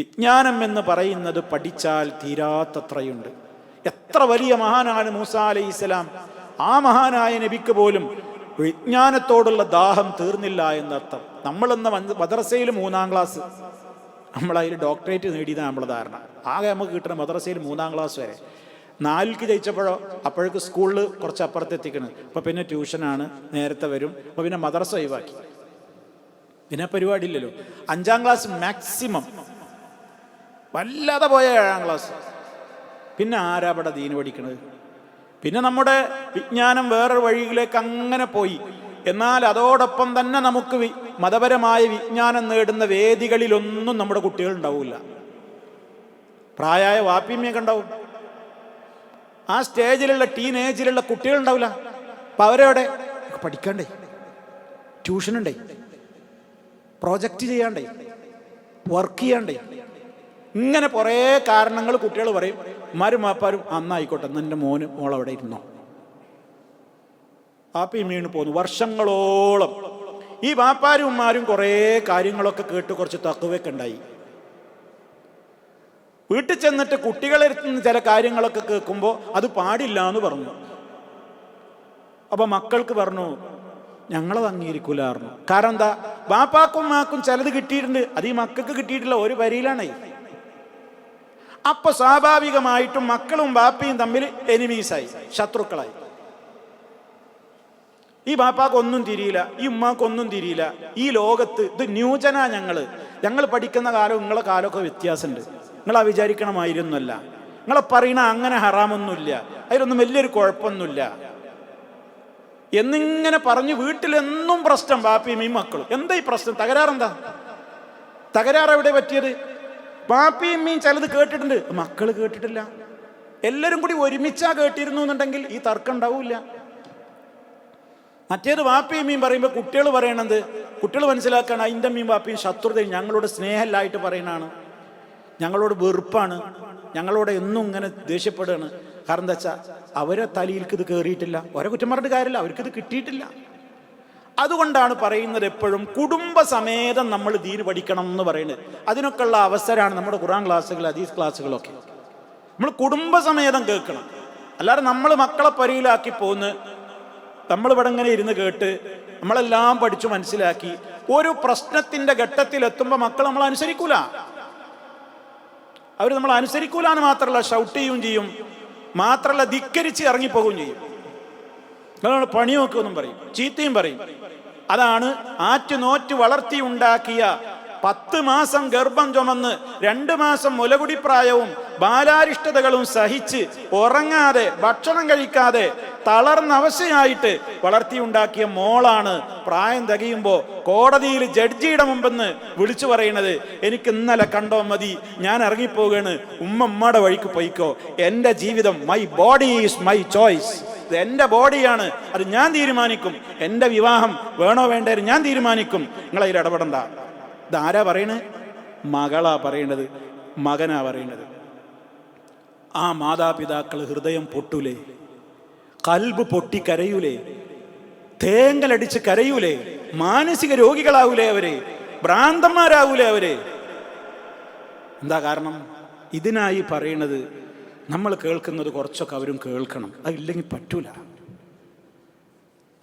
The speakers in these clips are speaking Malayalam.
വിജ്ഞാനം എന്ന് പറയുന്നത് പഠിച്ചാൽ തീരാത്തത്രയുണ്ട്. എത്ര വലിയ മഹാനാണ് മൂസ അലൈഹി ഇസ്ലാം ആ മഹാനായ നബിക്ക് പോലും വിജ്ഞാനത്തോടുള്ള ദാഹം തീർന്നില്ല എന്നർത്ഥം. നമ്മളെന്ന മദ്രസയിൽ മൂന്നാം ക്ലാസ്. നമ്മളതിൽ ഡോക്ടറേറ്റ് നേടിയതാണ് നമ്മളെ ധാരണ. ആകെ നമുക്ക് കിട്ടുന്ന മദ്രസയിൽ മൂന്നാം ക്ലാസ് വരെ. നാലിക്ക് ജയിച്ചപ്പോഴോ അപ്പോഴേക്ക് സ്കൂളിൽ കുറച്ച് അപ്പുറത്ത് എത്തിക്കണം പിന്നെ ട്യൂഷനാണ് നേരത്തെ വരും. അപ്പോൾ പിന്നെ മദ്രസ ഒഴിവാക്കി. പിന്നെ പരിപാടി ഇല്ലല്ലോ. അഞ്ചാം ക്ലാസ് മാക്സിമം വല്ലാതെ പോയ ഏഴാം ക്ലാസ് പിന്നെ ആരാ ഇവിടെ ദീന് പഠിക്കണത്? പിന്നെ നമ്മുടെ വിജ്ഞാനം വേറൊരു വഴിയിലേക്ക് അങ്ങനെ പോയി. എന്നാൽ അതോടൊപ്പം തന്നെ നമുക്ക് മതപരമായ വിജ്ഞാനം നേടുന്ന വേദികളിലൊന്നും നമ്മുടെ കുട്ടികൾ ഉണ്ടാവില്ല പ്രായമായ വാപ്പിമ്മയൊക്കെ ഉണ്ടാവും. ആ സ്റ്റേജിലുള്ള ടീനേജിലുള്ള കുട്ടികൾ ഉണ്ടാവില്ല അപ്പൊ അവരവിടെ പഠിക്കണ്ടേ? ട്യൂഷനുണ്ടേ? പ്രോജക്റ്റ് ചെയ്യാണ്ടേ? വർക്ക് ചെയ്യാണ്ടേ? ഇങ്ങനെ കുറേ കാരണങ്ങൾ കുട്ടികൾ പറയും. ഉമ്മാരും മാപ്പാരും അന്നായിക്കോട്ടെ നിന്റെ മോന് മോളവിടെ ഇരുന്നോ? ആപ്പി വീണ് പോന്നു വർഷങ്ങളോളം. ഈ വാപ്പാരും ഉമ്മാരും കുറേ കാര്യങ്ങളൊക്കെ കേട്ട് കുറച്ച് തക്കുവൊക്കെ ഉണ്ടായി. വീട്ടിൽ ചെന്നിട്ട് കുട്ടികളെ ചില കാര്യങ്ങളൊക്കെ കേൾക്കുമ്പോൾ അത് പാടില്ല എന്ന് പറഞ്ഞു. അപ്പൊ മക്കൾക്ക് പറഞ്ഞു ഞങ്ങളത് അംഗീകരിക്കൂലായിരുന്നു കാരണം എന്താ? ബാപ്പാക്കും മാക്കും ചിലത് കിട്ടിയിട്ടുണ്ട്. അത് ഈ മക്കൾക്ക് കിട്ടിയിട്ടില്ല ഒരു വരിയിലാണേ. അപ്പൊ സ്വാഭാവികമായിട്ടും മക്കളും ബാപ്പയും തമ്മിൽ എനിമീസായി ശത്രുക്കളായി. ഈ ബാപ്പാക്ക് ഒന്നും തിരിയില്ല ഈ ഉമ്മാക്ക് ഒന്നും തിരിയില്ല. ഈ ലോകത്ത് ഇത് ന്യൂജന ഞങ്ങൾ. ഞങ്ങൾ പഠിക്കുന്ന കാലം നിങ്ങളെ കാലമൊക്കെ വ്യത്യാസമുണ്ട്. നിങ്ങൾ ആ വിചാരിക്കണമായിരുന്നല്ല. നിങ്ങളെ പറയണ അങ്ങനെ ഹറാമൊന്നുമില്ല. അതിലൊന്നും വലിയൊരു കുഴപ്പമൊന്നുമില്ല. എന്നിങ്ങനെ പറഞ്ഞു വീട്ടിലെന്നും പ്രശ്നം ബാപ്പിയും ഈ മക്കളും. എന്താ ഈ പ്രശ്നം? തകരാറെന്താ? തകരാറ് എവിടെ പറ്റിയത്? ബാപ്പിയും മീൻ ചിലത് കേട്ടിട്ടുണ്ട്. മക്കൾ കേട്ടിട്ടില്ല. എല്ലാവരും കൂടി ഒരുമിച്ചാ കേട്ടിരുന്നു എന്നുണ്ടെങ്കിൽ ഈ തർക്കം ഉണ്ടാവില്ല. മറ്റേത് വാപ്പിയും മീൻ പറയുമ്പോൾ കുട്ടികൾ പറയണത് കുട്ടികൾ മനസ്സിലാക്കണം അതിന്റെ മീൻ വാപ്പിയും ശത്രുതയും ഞങ്ങളോട് സ്നേഹമില്ലായിട്ട് പറയണാണ് ഞങ്ങളോട് വെറുപ്പാണ്. ഞങ്ങളോട് എന്നും ഇങ്ങനെ ദേഷ്യപ്പെടുകയാണ്. കാരണം എന്താ വെച്ചാൽ അവരെ തലയിൽക്ക് ഇത് കയറിയിട്ടില്ല ഓരോ കുറ്റം പറഞ്ഞിട്ട് കാര്യമില്ല. അവർക്കിത് കിട്ടിയിട്ടില്ല. അതുകൊണ്ടാണ് പറയുന്നത് എപ്പോഴും കുടുംബസമേതം നമ്മൾ ദീന് പഠിക്കണം എന്ന് പറയുന്നത്. അതിനൊക്കെയുള്ള അവസരമാണ് നമ്മുടെ ഖുറാൻ ക്ലാസ്സുകൾ അദീസ് ക്ലാസ്സുകളൊക്കെ. നമ്മൾ കുടുംബസമേതം കേൾക്കണം. അല്ലാതെ നമ്മൾ മക്കളെ പരിയിലാക്കി പോന്ന് നമ്മൾ ഇവിടെ ഇങ്ങനെ ഇരുന്ന് കേട്ട് നമ്മളെല്ലാം പഠിച്ചു മനസ്സിലാക്കി ഒരു പ്രശ്നത്തിന്റെ ഘട്ടത്തിൽ എത്തുമ്പോൾ മക്കൾ നമ്മൾ അനുസരിക്കൂല. അവർ നമ്മൾ അനുസരിക്കൂല എന്ന് മാത്രമല്ല ഷൗട്ട് ചെയ്യുകയും ചെയ്യും മാത്രമല്ല ധിക്കരിച്ച് ഇറങ്ങിപ്പോകുകയും ചെയ്യും. പണിയൊക്കെ ഒന്നും പറയും ചീത്തയും പറയും. അതാണ് ആറ്റുനോറ്റ് വളർത്തി ഉണ്ടാക്കിയ പത്ത് മാസം ഗർഭം ചുമന്ന് രണ്ട് മാസം മുലകുടിപ്രായവും ബാലാരിഷ്ടതകളും സഹിച്ച് ഉറങ്ങാതെ ഭക്ഷണം കഴിക്കാതെ തളർന്ന അവശയായിട്ട് വളർത്തിയുണ്ടാക്കിയ മോളാണ് പ്രായം തികയുമ്പോൾ കോടതിയിൽ ജഡ്ജിയുടെ മുമ്പെന്ന് വിളിച്ചു പറയുന്നത് എനിക്ക് ഇന്നലെ കണ്ടോ മതി ഞാൻ ഇറങ്ങിപ്പോവുകയാണ് ഉമ്മ ഉമ്മയുടെ വഴിക്ക് പോയിക്കോ. എന്റെ ജീവിതം my body is my choice ഇത് എന്റെ ബോഡിയാണ് അത് ഞാൻ തീരുമാനിക്കും. എന്റെ വിവാഹം വേണോ വേണ്ടേ ഞാൻ തീരുമാനിക്കും. നിങ്ങൾ അതിൽ ഇടപെടണ്ട. ഇതാരാ പറയണേ? മകളാ പറയേണ്ടത് മകനാ പറയേണ്ടത്. ആ മാതാപിതാക്കൾ ഹൃദയം പൊട്ടൂലേ കൽബ് പൊട്ടി കരയൂലേ തേങ്ങലടിച്ച് കരയൂലേ മാനസിക രോഗികളാവൂലേ അവരെ ഭ്രാന്തന്മാരാവൂലേ അവരെ. എന്താ കാരണം? ഇതിനായി പറയണത് നമ്മൾ കേൾക്കുന്നത് കുറച്ചൊക്കെ അവരും കേൾക്കണം. അതില്ലെങ്കിൽ പറ്റൂല.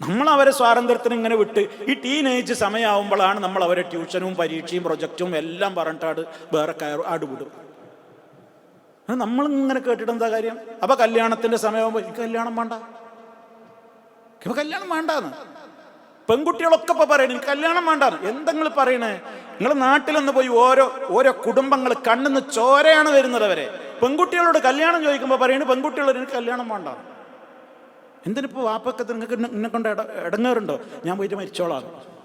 നമ്മൾ അവരെ സ്വാതന്ത്ര്യത്തിന് ഇങ്ങനെ വിട്ട് ഈ ടീനേജ് സമയമാകുമ്പോഴാണ് നമ്മൾ അവരെ ട്യൂഷനും പരീക്ഷയും പ്രൊജക്റ്റും എല്ലാം പറഞ്ഞിട്ടാട് വേറെ ആടുവിടും നമ്മൾ ഇങ്ങനെ കേട്ടിട്ട് എന്താ കാര്യം? അപ്പൊ കല്യാണത്തിന്റെ സമയമാകുമ്പോൾ എനിക്ക് കല്യാണം വേണ്ട. ഇപ്പൊ കല്യാണം വേണ്ടാന്ന്. പെൺകുട്ടികളൊക്കെ ഇപ്പൊ പറയണ എനിക്ക് കല്യാണം വേണ്ടാന്ന്. എന്തെങ്കിലും പറയണേ? നിങ്ങൾ നാട്ടിലൊന്ന് പോയി ഓരോ ഓരോ കുടുംബങ്ങൾ കണ്ണിന്ന് ചോരയാണ് വരുന്നത് അവരെ. പെൺകുട്ടികളോട് കല്യാണം ചോദിക്കുമ്പോൾ പറയുന്നത് പെൺകുട്ടികളോട് എനിക്ക് കല്യാണം വേണ്ട. എന്തിനിപ്പോൾ വാപ്പൊക്കെ നിങ്ങൾക്ക് എന്നെ- കൊണ്ട് ഇടങ്ങാറുണ്ടോ ഞാൻ പോയിട്ട് മരിച്ചോളാം.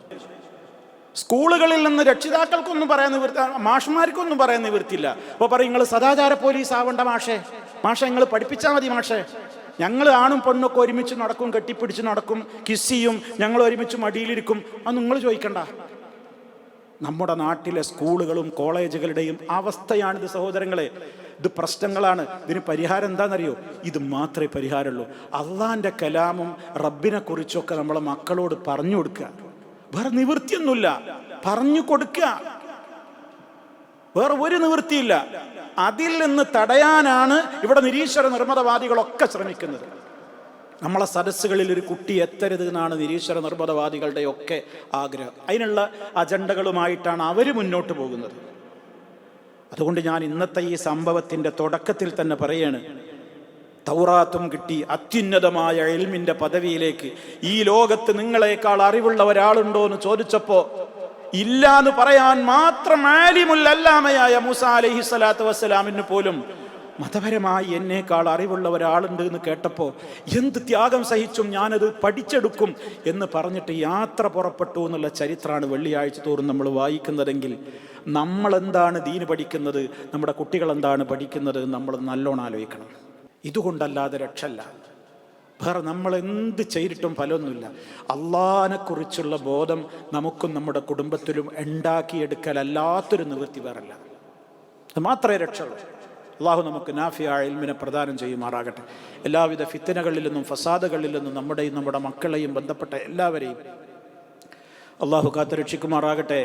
സ്കൂളുകളിൽ നിന്ന് രക്ഷിതാക്കൾക്കൊന്നും പറയാൻ നിവൃത്തി മാഷന്മാർക്കൊന്നും പറയാൻ നിവൃത്തിയില്ല. അപ്പോൾ പറയും നിങ്ങൾ സദാചാര പോലീസ് ആവേണ്ട മാഷേ. മാഷെ നിങ്ങൾ പഠിപ്പിച്ചാൽ മതി മാഷേ. ഞങ്ങൾ ആണും പെണ്ണൊക്കെ ഒരുമിച്ച് നടക്കും കെട്ടിപ്പിടിച്ച് നടക്കും കിസ് ചെയ്യും ഞങ്ങൾ ഒരുമിച്ച് മടിയിലിരിക്കും. അത് നിങ്ങൾ ചോദിക്കണ്ട. നമ്മുടെ നാട്ടിലെ സ്കൂളുകളും കോളേജുകളുടെയും അവസ്ഥയാണിത് സഹോദരങ്ങളെ. ഇത് പ്രശ്നങ്ങളാണ്. ഇതിന് പരിഹാരം എന്താണെന്നറിയോ? ഇത് മാത്രമേ പരിഹാരമുള്ളൂ. അള്ളാന്റെ കലാമും റബ്ബിനെ കുറിച്ചൊക്കെ നമ്മളെ മക്കളോട് പറഞ്ഞു കൊടുക്കുക. വേറെ നിവൃത്തിയൊന്നുമില്ല. പറഞ്ഞു കൊടുക്കുക. വേറെ ഒരു നിവൃത്തിയില്ല. അതിൽ നിന്ന് തടയാനാണ് ഇവിടെ നിരീശ്വര നിർമ്മതവാദികളൊക്കെ ശ്രമിക്കുന്നത്. നമ്മളെ സദസ്സുകളിൽ ഒരു കുട്ടി എത്തരുത് എന്നാണ് നിരീശ്വര നിർമ്മതവാദികളുടെ ഒക്കെ ആഗ്രഹം. അതിനുള്ള അജണ്ടകളുമായിട്ടാണ് അവർ മുന്നോട്ട് പോകുന്നത്. അതുകൊണ്ട് ഞാൻ ഇന്നത്തെ ഈ സംഭവത്തിന്റെ തുടക്കത്തിൽ തന്നെ പറയാണ് തൗറാത്തും കിട്ടി അത്യുന്നതമായ എൽമിന്റെ പദവിയിലേക്ക്. ഈ ലോകത്ത് നിങ്ങളെക്കാൾ അറിവുള്ള ഒരാളുണ്ടോ എന്ന് ചോദിച്ചപ്പോൾ ഇല്ല എന്ന് പറയാൻ മാത്രം ആലിമുല്ലല്ലാമയായ മൂസ അലഹി സ്വലാത്തു വസ്സലാമിന് പോലും മതപരമായി എന്നേക്കാൾ അറിവുള്ള ഒരാളുണ്ട് എന്ന് കേട്ടപ്പോൾ എന്ത് ത്യാഗം സഹിച്ചും ഞാനത് പഠിച്ചെടുക്കും എന്ന് പറഞ്ഞിട്ട് യാത്ര പുറപ്പെട്ടു എന്നുള്ള ചരിത്രമാണ് വെള്ളിയാഴ്ച തോറും നമ്മൾ വായിക്കുന്നതെങ്കിൽ നമ്മൾ എന്താണ് ദീന് പഠിക്കുന്നത്? നമ്മുടെ കുട്ടികൾ എന്താണ് പഠിക്കുന്നത്? നമ്മൾ നല്ലോണം ആലോചിക്കണം. ഇതുകൊണ്ടല്ലാതെ രക്ഷല്ല. വേറെ നമ്മൾ എന്ത് ചെയ്തിട്ടും ഫലമൊന്നുമില്ല. അള്ളഹാനെക്കുറിച്ചുള്ള ബോധം നമുക്കും നമ്മുടെ കുടുംബത്തിലും ഉണ്ടാക്കിയെടുക്കലല്ലാത്തൊരു നിവൃത്തി വേറല്ല. അത് മാത്രമേ രക്ഷയുള്ളൂ. അള്ളാഹു നമുക്ക് നാഫിയായ ഇൽമിനെ പ്രദാനം ചെയ്യുമാറാകട്ടെ. എല്ലാവിധ ഫിത്തനകളിൽ നിന്നും ഫസാദകളിൽ നിന്നും നമ്മുടെയും നമ്മുടെ മക്കളെയും ബന്ധപ്പെട്ട എല്ലാവരെയും അള്ളാഹു കാത്തുരക്ഷിക്കുമാറാകട്ടെ.